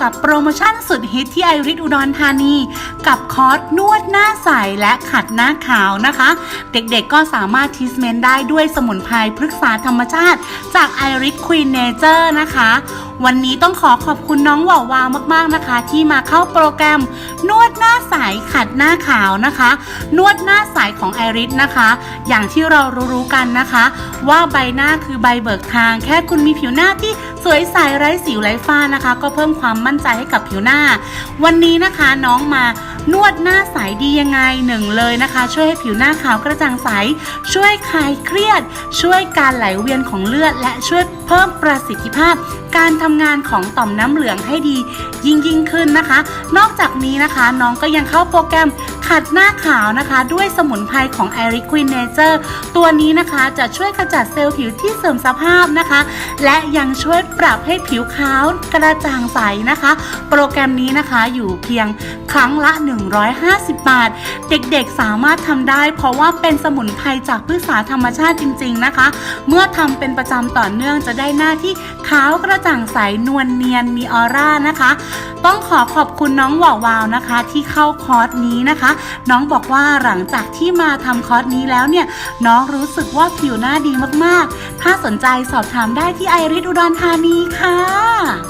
กับโปรโมชั่นสุดฮิตที่ไอริสอุดรธานี กับคอร์สนวดหน้าใสและขัดหน้าขาวนะคะ เด็กๆก็สามารถทิสเมนได้ด้วยสมุนไพรพฤกษาธรรมชาติ จากไอริสควีนเนเจอร์นะคะ วันนี้ต้องขอขอบคุณน้องว่าวาวมากๆนะคะ ที่มาเข้าโปรแกรม นวดหน้าใสขัดหน้าขาวนะคะ นวดหน้าใสของไอริสนะคะ อย่างที่เรารู้ๆกันนะคะ ว่าใบหน้าคือใบเบิกทาง แค่คุณมีผิวหน้าที่สวยใสไร้สิวไร้ฝ้านะคะ ก็เพิ่มความมั่นใจให้กับผิวหน้า วันนี้นะคะน้องมา นวดหน้าใสดียังไงหนึ่งเลยนะคะ ช่วยให้ผิวหน้าขาวกระจ่างใส ช่วยคลายเครียด ช่วยการไหลเวียนของเลือด และช่วยเพิ่มประสิทธิภาพ การทำงานของต่อมน้ำเหลืองให้ดียิ่งยิ่งขึ้นนะคะ นอกจากนี้นะคะ น้องก็ยังเข้าโปรแกรม ขัดหน้าขาวนะคะ ด้วยสมุนไพรของ i r i q u i n Nature ตัวนี้นะคะจะช่วยขจัดเซลล์ผิวที่เสื่อมสภาพนะคะ และยังช่วยปรับให้ผิวขาวกระจ่างใสนะคะ โปรแกรมนี้นะคะอยู่เพียงครั้งละ 150 บาท เด็กๆสามารถทำได้ เพราะว่าเป็นสมุนไพรจากพืชสาธรรมชาติจริง ๆนะคะ เมื่อทำเป็นประจำต่อเนื่องจะได้หน้าที่ขาวกระจ่างใสนวลเนียนมีออร่านะคะ ต้องขอขอบคุณน้องหว่าวาวนะคะ ที่เข้าคอร์สนี้นะคะ น้องบอกว่าหลังจากที่มาทำคอร์สนี้แล้วเนี่ย น้องรู้สึกว่าผิวหน้าดีมากๆ ถ้าสนใจสอบถามได้ที่ไอริสอุดรธานีค่ะ